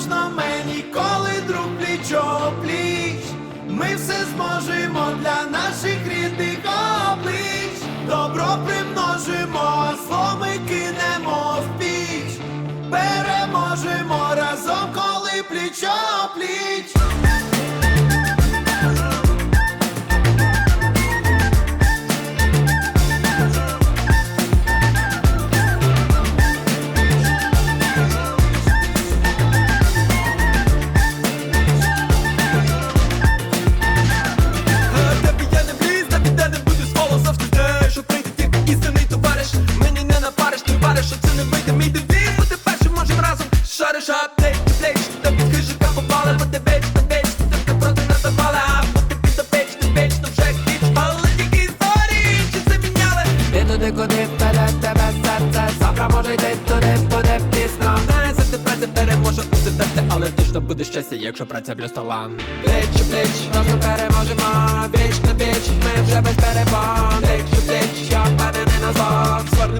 можна мені, коли друг плічо пліч. Ми все зможемо для наших рідних облич. Добро примножимо, зло ми кинемо в піч. Переможемо разом, коли плічо пліч. Що це не вийде мій девіз Бути першим можем разом. Шариш аптеч, плеч Та під хижика попали, бо ти веч, ти веч Ти проти нас запали, а бути під опеч, ти веч, то вже кіч Але тільки історії, чи це міняли. Ти туди, куди веде тебе серце. Завтра може йти туди, буде пізно. Знає, завжди праця переможе у серце. Але точно буде щастя, якщо праця плюс талант Плеч плеч, разом переможемо